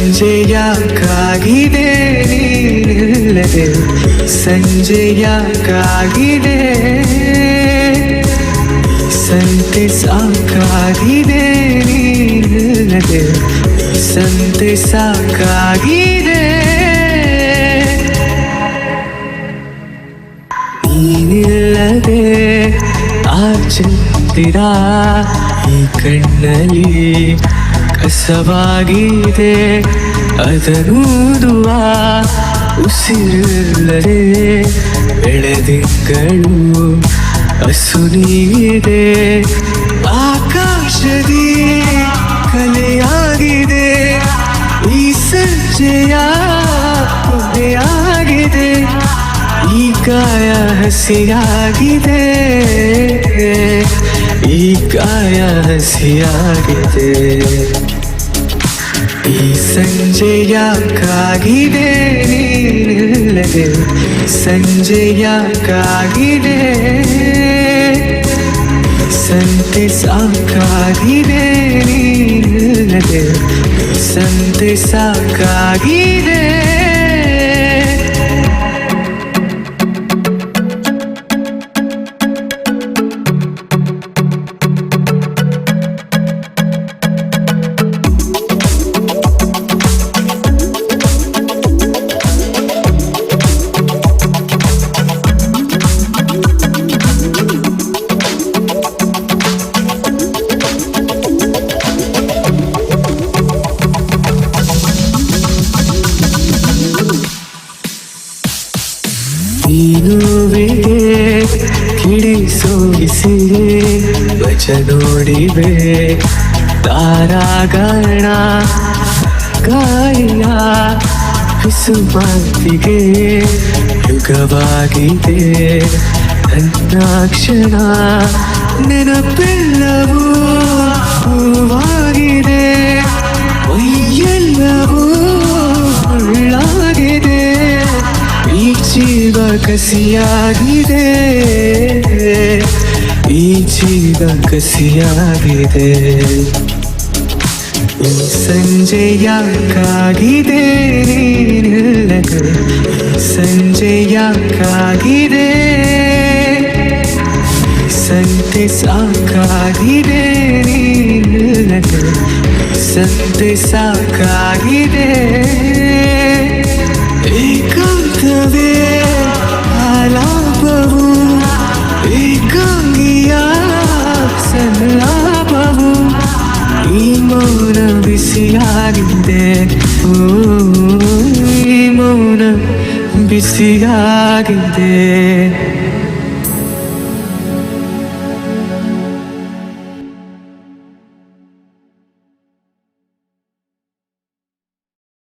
ಸಂಜೆಯ ಕಾಗಿದೆ ನೀನಿಲ್ಲದೆ ಸಂಜೆಯ ಕಾಗಿದೆ ಸಂತೆ ಸಾಕಾಗಿದೆ ನೀನಿಲ್ಲದೆ ಸಂತೆ ಸಾಕಾಗಿದೆ ನೀನಿಲ್ಲದೆ ಆಚೆತ್ತಿರ ಈ ಕಣ್ಣಲ್ಲಿ ಕಸವಾಗಿದೆ ಅದರೂದುವ ಉಸಿರಿಲ್ಲದೆ ಬೆಳೆದಿಕ್ಕಳು ಹಸುನೀಗಿದೆ ಆಕಾಶದಿ ಕಲೆಯಾಗಿದೆ. ಈ ಸಂಜೆಯ ಕೊನೆಯಾಗಿದೆ ಈ ಕಾಯ ಹಸಿಯಾಗಿದೆ. ಈ ಕಾಯ ಹಸಿಯಾಗಿದೆ. ಈ ಸಂಜೆ ಕಾಗಿದೆ ನೀನಿಲ್ಲದೆ ಸಂಜೆ ಕಾಗಿದೆ. ಸಂತೆ ಸಾಕಾಗಿದೆ ನೀನಿಲ್ಲದೆ ಸಂತೆ ಸಾಕಾಗಿದೆ. ನೀನುವಿಗೆ ಕಿಡಿಸೋಗಿಸಿರೆ ವಚ ನೋಡಿವೆ. ತಾರಾಗಣ ಗಾಯ ಬಿಸುಮಾತಿಗೆ ಯುಗವಾಗಿದೆ. ನನ್ನ ಕ್ಷಣ ನೆನಪೆಲ್ಲವೂ ಕಸಿಯಾಗಿದೆ. ಈ ಜೀವ ಕಸಿಯಾಗಿದೆ. ಈ ಸಂಜೆಯ ಕಾಗಿದೆ ನೀನಿಲ್ಲದೆ ಸಂಜೆಯ ಕಾಗಿದೆ ಸಂತೆ ಸಾಕಾಗಿದೆ ಸಂತೆ ಸಾಕಾಗಿದೆ ಏಕಾಂತವೇ? ಬಿಸಿಯಾಗಿದೆ ಓ ಈ ಮೌನ ಬಿಸಿಯಾಗಿದೆ